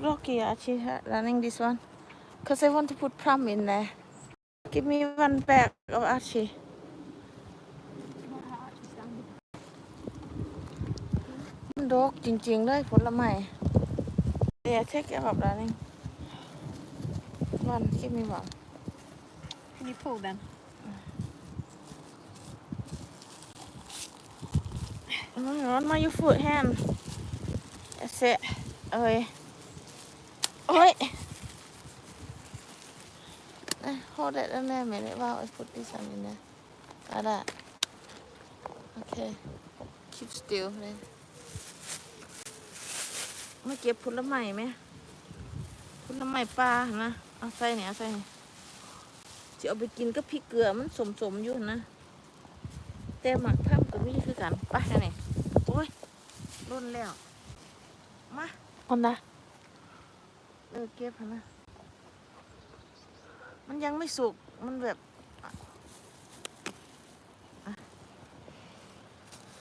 Rocky actually running this one because I want to put plum in there. Give me one bag of Archie. Not how Archie's done. มันดกจริงๆเลยผลไม้ Yeah, take care of running. One, give me one. Can you pull them? Oh my god, my your foot hand. That's it. Ơi. Ôi. Uh, Hold it in there a minute while I put this one in there. Like that. Okay. Keep still then. มาเก็บผลไม้ไหมผลไม้ปลาหั่นนะ เอาใส่เนี่ยเอาใส่เนี่ยจะเอาไปกินกับพริกเกลือมันสมสมอยู่นะ แต่หมักท่ามก็มีคือกันไปอันนี้โอ้ยร่นแล้ว มาคนนะ เออเก็บนะ มันยังไม่สุก มันแบบ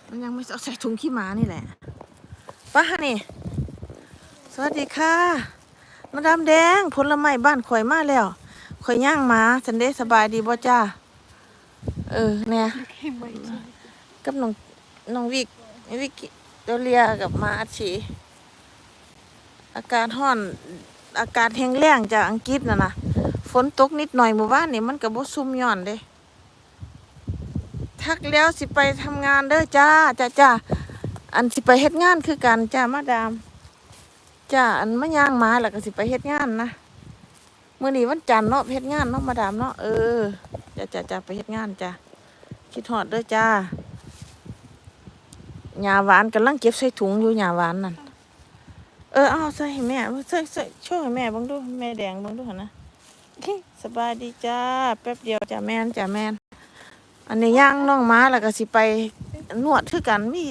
มันยังไม่เอาใส่ถุงขี้หมานี่แหละไป้านี่ สวัสดีค่ะ มาดามแดง ผลไม้บ้านข่อยมาแล้ว ข่อยย่างหมาสันเดสบายดีบ่จ้า เออเนี่ยกับน้องน้องวิกวิกโดเลียกับมาอาชีอากาศห้อน อากาศแห้งแล้งจากอังกฤษน่ะนะฝนตกนิดหน่อยเมื่อวานนี่มันก็บ่ซุ่มย่อนเด้ทักแล้วสิไปทำงานเด้อจ้าจ้าจ้าอันสิไปเฮ็ดงานคือกันจ้ามาดามจ้าอันมะย่างมาแล้วก็สิไปเฮ็ดงานนะเมื้อนี้วันจันทร์เนาะเฮ็ดงานเนาะมาดามเนาะเออจ้าจ้าจ้าไปเฮ็ดงานจ้าคิดฮอดเด้อจ้าหญ้าหวานกำลังเก็บใส่ถุงอยู่หญ้าหวานนั่น เออเอาใส่ให้แม่ใส่ใส่ช่วยให้แม่บังดูแม่แดงบังดูหนะสบายดีจ้าแป๊บเดียวจ้าแม่นจ้าแม่นอันนี้ย่างน้องม้าแล้วก็สิไปนวดคือกันมี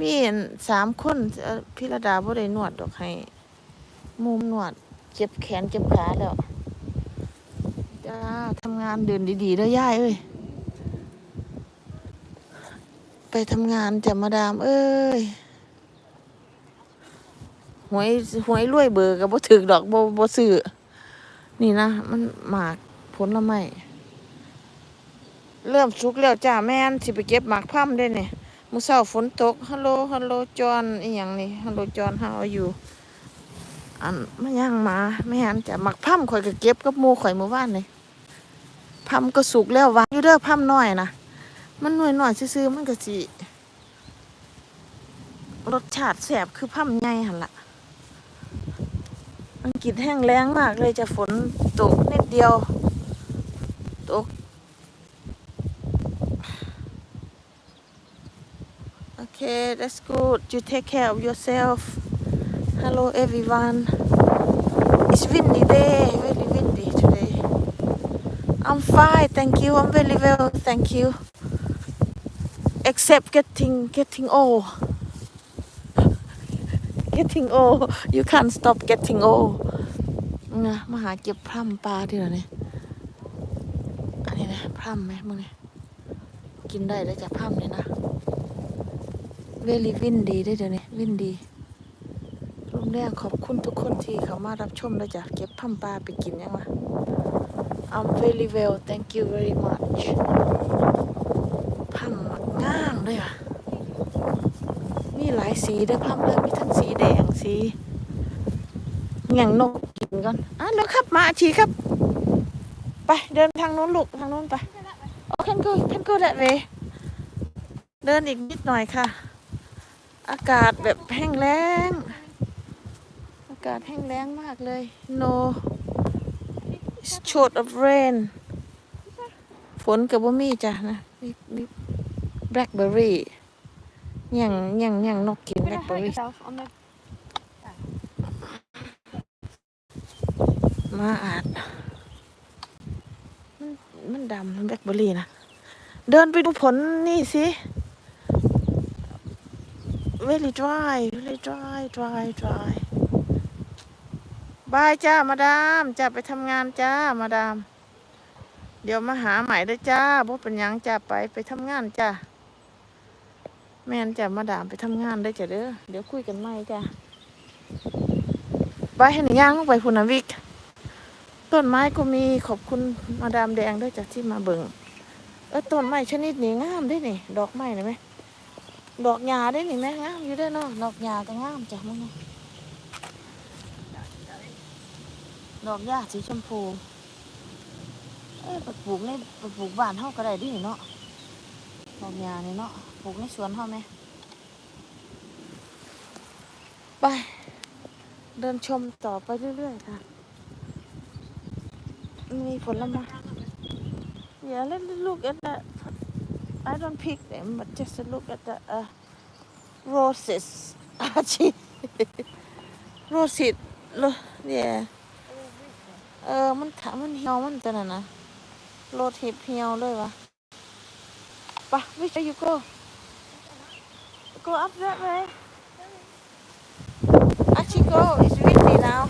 มีสามคนเอ่อพิรดาบ่ได้นวดดอกให้มุมนวด เจ็บแขนเจ็บขาแล้วจ้าทำงานเดินดีๆเด้อย่ายเอ้ยไปทำงานจ้ะมาดาม เอ้ย หวยหวยรวยเบอร์ก็บ่ถึกดอกบ่บ่ซื้อนี่นะ มันหมากผลไม้เริ่มสุกแล้วจ้าแม่นสิไปเก็บหมากพั่มได้เนี่ยมื้อเช้าฝนตกฮัลโหลฮัลโหลจอนอีหยังนี่ฮัลโหลจอน how are you อันมาย่างหมาแม่นจ้ะหมักพั่มข่อยก็เก็บกับหมู่ข่อยเมื่อวานนี่พั่มก็สุกแล้ววานอยู่เด้อพั่มน้อยนะมันหน่วยหน่อยๆซื่อๆมันก็สิรสชาติแสบคือพั่มใหญ่หันละ อังกฤษแห้งแล้งมากเลยจะฝนตกนิดเดียว ตก โอเค that's good you take care of yourself hello everyone it's windy day very windy today I'm fine thank you I'm very well thank you except getting getting old Getting old you can't stop getting old นะมาหาเก็บพร่ำปลาที่ไหนนี่อันนี้นะพร่ำไหมมึงเนี่ยกินได้แล้วจะพร่ำเลยนะเวลีวินดีได้เดี๋ยวนี้วินดีรุ่มแรกขอบคุณทุกคนที่เขามารับชมแล้วจะเก็บพร่ำปลาไปกินยังวะ I'm very well thank you very much พัมมักง่างเลยอะ มีหลายสีเด้อพัมเลยมีทั้งสีแดงสีอย่างนกกินก่อนอะแล้วครับมาชีครับ ไปเดินทางโน้นลูกทางโน้นไปโอเคก็เพ่นก็แดดเวเดินอีกนิดหน่อยค่ะ อากาศแบบแห้งแล้ง อากาศแห้งแล้งมากเลย no it's short of rain ฝนกับว่ามีจ้ะนะมีมีแบล็คเบอร์รี่ ยังยังยังนกกิน You're แบล็ gonna คเบอ hurt ร์รี่ yourself on the. มาอาดมันมันดำแบล็คเบอร์รี่นะ เดินไปดูผลนี่สิ very dry very dry dry dry บายจ้ามาดามจ้าไปทำงานจ้ามาดาม เดี๋ยวมาหาใหม่เด้อจ้าบ่เป็นหยังจ้าไปไปทำงานจ้า แม่นจ้ามาดามไปทำงานได้จ้ะเด้อเดี๋ยวคุยกันใหม่จ้าไปให้หนย่างลงไปพุ่นนวิก ต้นไม้ก็มีขอบคุณมาดามแดงด้วยจากที่มาเบิงเออต้นไม้ชนิดนี้งามได้นี่ดอกไม้เห็นไหมดอกหญ้าได้นี่แม่งามอยู่ได้เนาะดอกหญ้าก็งามจ้ะมึงดอกหญ้าสีชมพูเอ้ปลูกในปปลูกบ้านเฮาก็ได้ดิเนาะดอกหญ้านี่เนาะ ปลูกในสวนเฮาไหมไป เดินชมต่อไปเรื่อยๆค่ะ มีผลไม้อย่าเล่นลูก at the I don't pick them but just look at the uh, roses Archie roses yeah เออ มันถามมันเหี่ยวมันจะวนั้นนะโรสิตเหี่ยวเลยวะไปะวิชายูโก้ go up that way Archie go it's windy now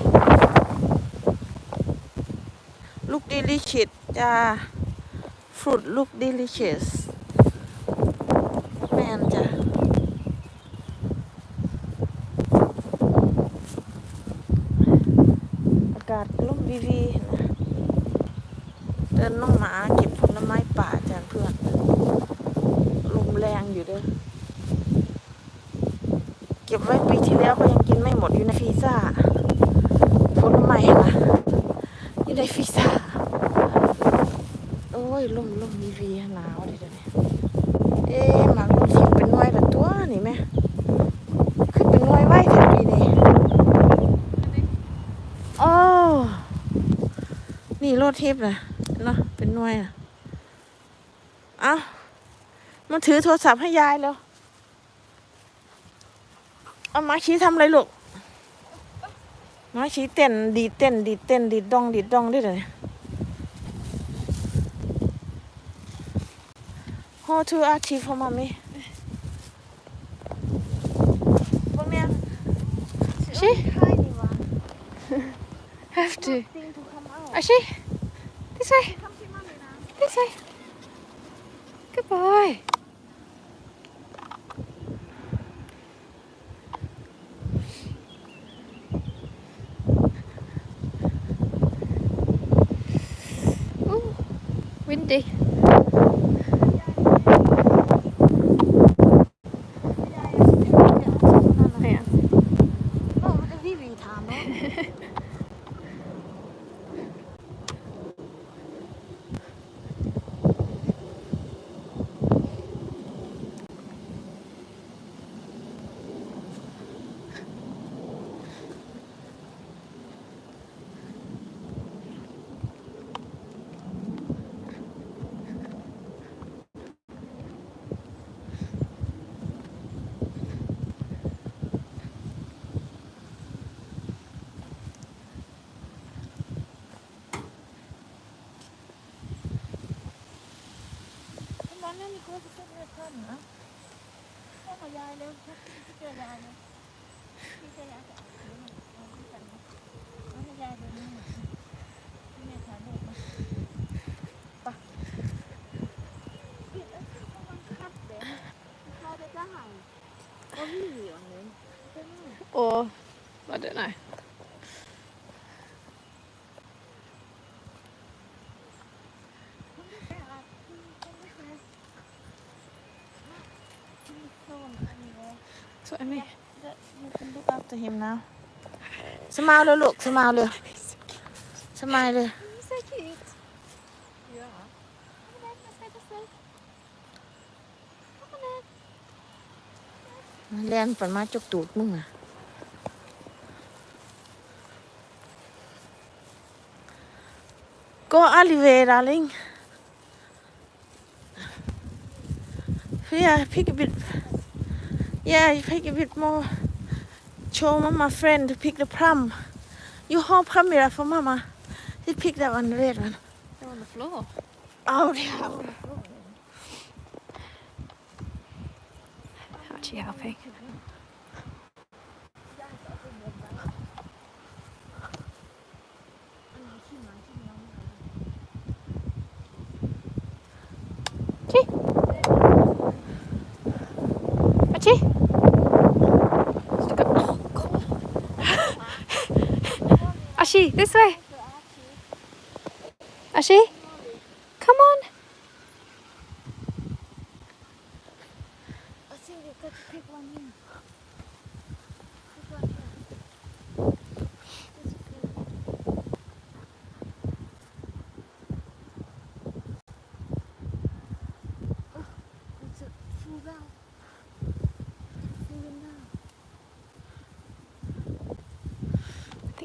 look delicious จ้า fruit look delicious แม่นจ้ะอากาศร่มวีวีนะเดินน้องหมาเก็บผลไม้ป่าจ้ะเพื่อนลมแรงอยู่เด้อ เก็บไว้ปีที่แล้วก็ยังกินไม่หมดอยู่ในฟีซ่าผลไม้นะอยู่ในฟีซ่าโอ้ยลมลมวีวีหนาวเลยเดี๋ยวนี้เอ๊ะหมากลูกทิพย์เป็นน่วยละตัวนี่แม่คือเป็นน่วยไว้แถวปีนี้โอ้นี่รถทิพย์นะเนาะเป็นน่วยนะเอ้ามาถือโทรศัพท์ให้ยายแล้ว เอามาชี้ทำอะไรลูกมาชี้เต้นดีดเต้นดีดเต้นดีดดองดีดดองได้เลย How to achieve for mommy? Come here. She? Tiny one. Have to. Thing to come out. Ashi. This way. Come see mommy now. This way. Good boy. Windy. โอ้มาไปพี่เอ้ยพี่กำลังคัดเดี๋ยวเขาจะจะหายก็พี่เหลืองเลย Or, I don't know. คนที่แก่ละคนที่แก่ที่โซนอันนี้เลย That's what I mean. That you can look after him now. Smile เลยลูก smile เลย smile เลย He's so cute. Yeah. Come on, let's go this way. Come on, แลนปันมาจกตูดมึงอะ Go alleyway darling Yeah pick a bit Yeah you pick a bit more Show mama friend to pick the plum You hold plum here for mama You pick that one the red one They're on the floor. Oh yeah Actually helping. Ashi, this way. Ashi,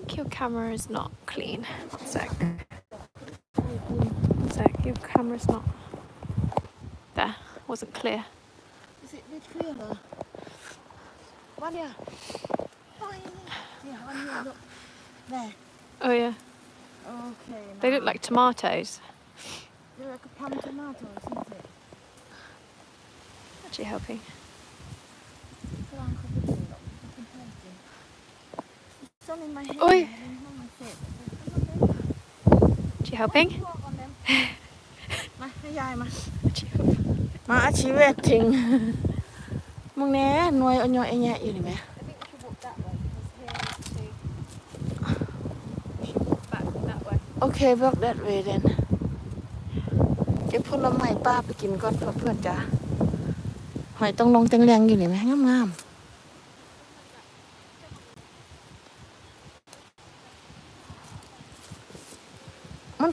think your camera is not clean. One sec. One sec. Your camera's not. There. Wasn't clear. Is it a bit clearer? One here. Oh, yeah. Yeah, one here. Look. There. Oh yeah. Okay. They look like tomatoes. They're like a plum tomato, isn't it? Actually helping. ต้นไม้ให้อุ้ย มันเสร็ She helping? มาใยายมามาอาชีเวะจริง มึงแหน่หน่วยอันยอยแยะอยู่นี่ไหม I think โอเค walk that way then เก็บผลไม้ป้าไปกินก่อนเพื่อนจ้ะหอยต้องลงเต็งแรงอยู่หรือไหมงาม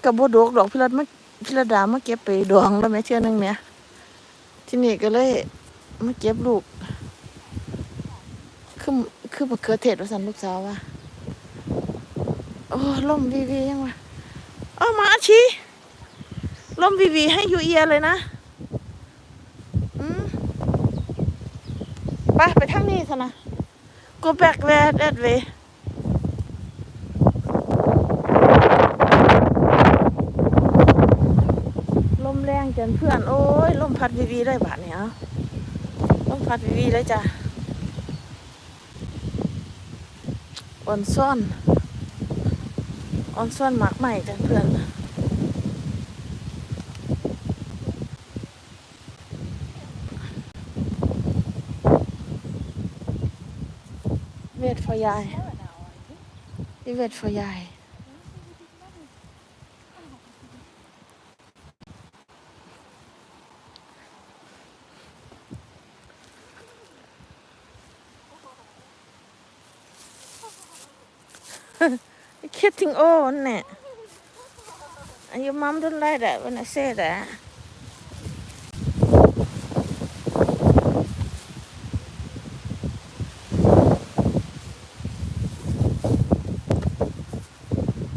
กับโบดกดอกพิรดมาพิรดามาเก็บไปดองแล้วแม่เชื่อนึงเนี่ยที่นี่ก็เลยมาเก็บลูกคือคือมะเขือเทศว่าสันลูกสาวว่าโอ้ล่มวีวียังวะเอามาอาชีล่มวีวีให้ยูเอียเลยนะอืมไปไปทางนี้ซะนะ go back where that way ล มแรงจนเพื่อนโอ้ยลมพัดวีวีได้บาทเนี่ยลมพัดวีวีเลยจ้ะอ่อนซ่อนอ่อนซ่อนหมากใหม่จ้ะเพื่อนเวทฟอยายเวทฟอยาย getting old, isn't it? And your mom don't like that when I say that.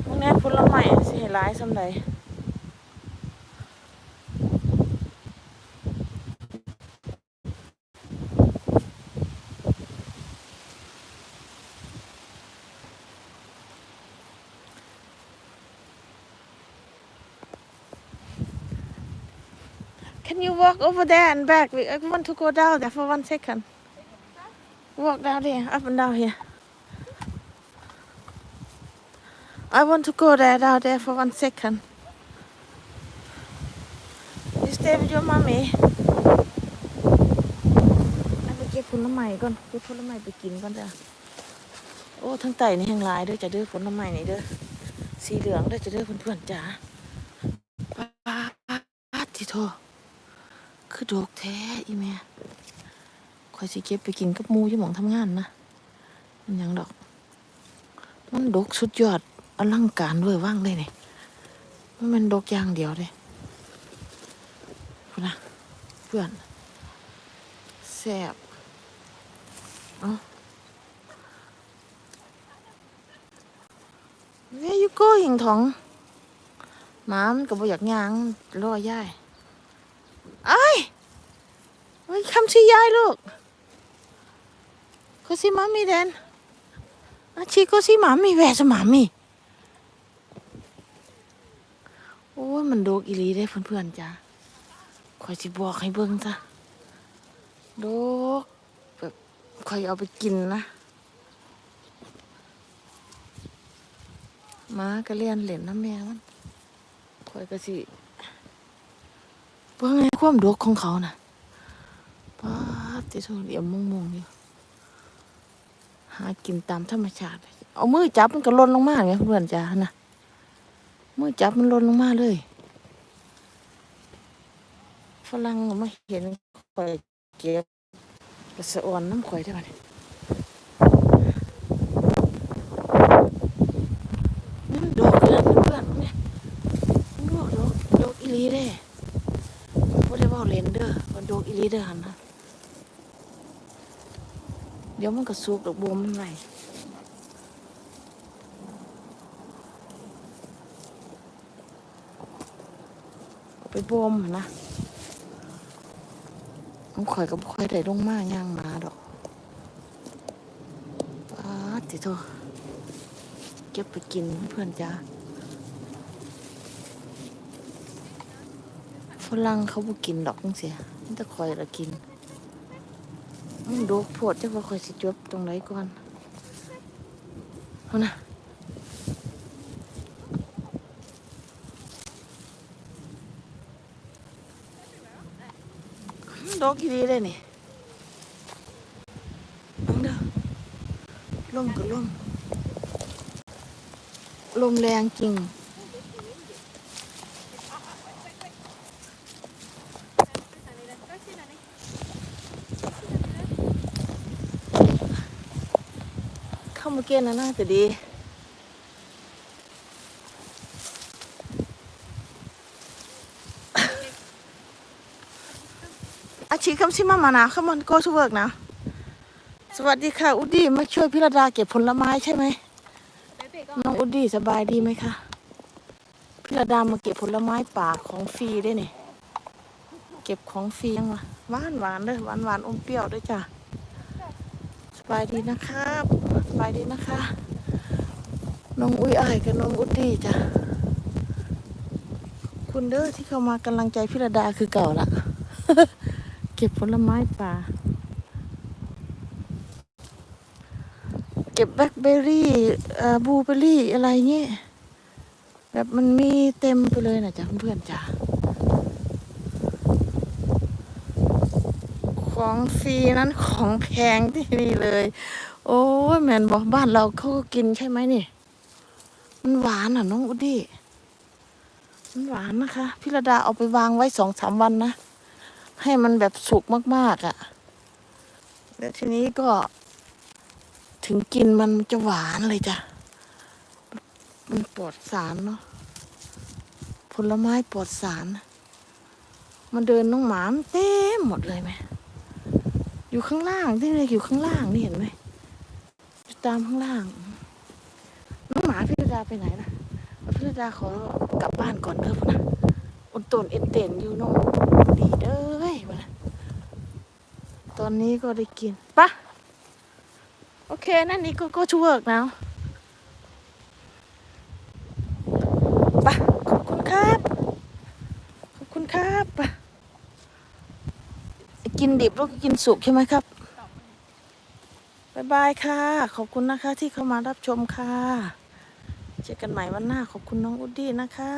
Hôm nay ผลไม้สิให้หลายสำใด Can you walk over there and back? We- I want to go down there for one second. Walk down there, up and down here. I want to go there, down there for one second. You stay with your mommy. เอาไปเก็บผลไม้ก่อนเก็บผลไม้ไปกินก่อนจ้ะโอ้ทั้งไต่นี่แห้งลายเด้อจะเด้อผลไม้นี่เด้อสีเหลืองเด้อจะเด้อเพื่อนๆจ้าป้าดที่โท คือดอกแท้อีแม่คอยสิเก็บไปกินกับมูอยู่หมองทำงานนะมันยังดอก มันดอกสุดยอดอลังการด้วยว่างเลยนี่มันเป็นดอกอย่างเดียวเลยนะเพื่อนแซบเอ้า Where you going ถองหมามันก็บ่อยากย่างรอย่าย ไอ้ายเฮ้คำชื่อยายลูกก็สิมามีแดนอาชีก็สิมามีแหวสมามีโอ้ยมันโดกอีลีได้เพื่อนๆจ้าคอยสิบอกให้เบิ่งจ้ะโดกแบบคอยเอาไปกินนะหมาก็เลียนเหรียญน้ำแม่มันคอยก็สิ เพื่อไงความดกของเขาน่ะป้าดที่สุดเหลี่ยมมงๆอยู่หากินตามธรรมชาติ เอามือจับมันก็ล่นลงมาไงเพื่อนจ้านะมือจับมันล่นลงมาเลยฝรั่งมาเห็นข่อยเก็บกระสอนน้ำข่อยได้ปะเนี่ยนี่มันดอกแล้วเพื่อนๆเนี่ยมันดอกดอกดอกอีหลีเด้บ่ได้ เว่าเลนเด้อมันดอกอีลีเด้อหันนะเดี๋ยวมันก็สุกดอกบัวมันไหลเอาไปบ่มนะน้องข่อยกับข่อยได้ลงมากย่างมาดอกอ้าติโตเก็บไปกินเพื่อนจ้า รั่งเขาบ่กินดอกจังเสียมันแต่ข่อยละกินมันดกโพดจักว่าข่อยสิจบตรงไหนก่อนเอานะดอกอีดีเลยนี่บังเด้อลมก็ลมลมแรงจริง มาเกณฑ์นะน่าจะดี อาชีคำชิมามานะขมันโกทูเวิร์กนะ สวัสดีค่ะ อุดดี้มาช่วยพิรดาเก็บผลไม้ใช่ไหมน้องอุดดี้สบายดีไหมคะพิรดามาเก็บผลไม้ป่าของฟรีได้วยนี่เก็บของฟรียังวะหวานหวานเลยหวานหวานอมเปรี้ยวด้วยจ้ะ บายดีนะครับสบายดีนะคะ น้องอุ้ยอายกับน้องอุดดีจ้ะ คุณเด้อที่เข้ามากำลังใจพิรดาคือเก่าละ เก็บผลไม้ป่า เก็บแบล็คเบอร์รี่เอ่อบลูเบอร์รี่อะไรเงี้ยแบบมันมีเต็มไปเลยนะจ๊ะเพื่อนจ้ะ ของฟรีนั้นของแพงที่นี่เลย โอ้ยแมนบอกบ้านเราเขาก็กินใช่ไหมนี่ มันหวานอะน้องอุดดี้มันหวานนะคะพิรดาเอาไปวางไว้สองสามวันนะ ให้มันแบบสุกมากๆอะ่ะ แล้วทีนี้ก็ ถึงกินมันจะหวานเลยจ้ะ มันปลอดสารเนาะผลไม้ปลอดสาร มันเดินน้องหมามเต็มหมดเลยไหม อยู่ข้างล่างที่เลยอยู่ข้างล่างนี่เห็นไหมอยู่ตามข้างล่างน้องหมาพิรดาไปไหนนะพิรดาขอกลับบ้านก่อนเถอะนะอุนตนเอ็นเต็นอยู่น้องดีเด้อวะนะตอนนี้ก็ได้กินปะโอเคนั่นนี่ก็ก็ช่วยนะปะขอบคุณครับ ขอบคุณครับปะ กินดิบแล้วก็กินสุกใช่ไหมครับบายบายค่ะ ขอบคุณนะคะที่เข้ามารับชมค่ะ เจอกันใหม่วันหน้าขอบคุณน้องอุดดี้นะคะ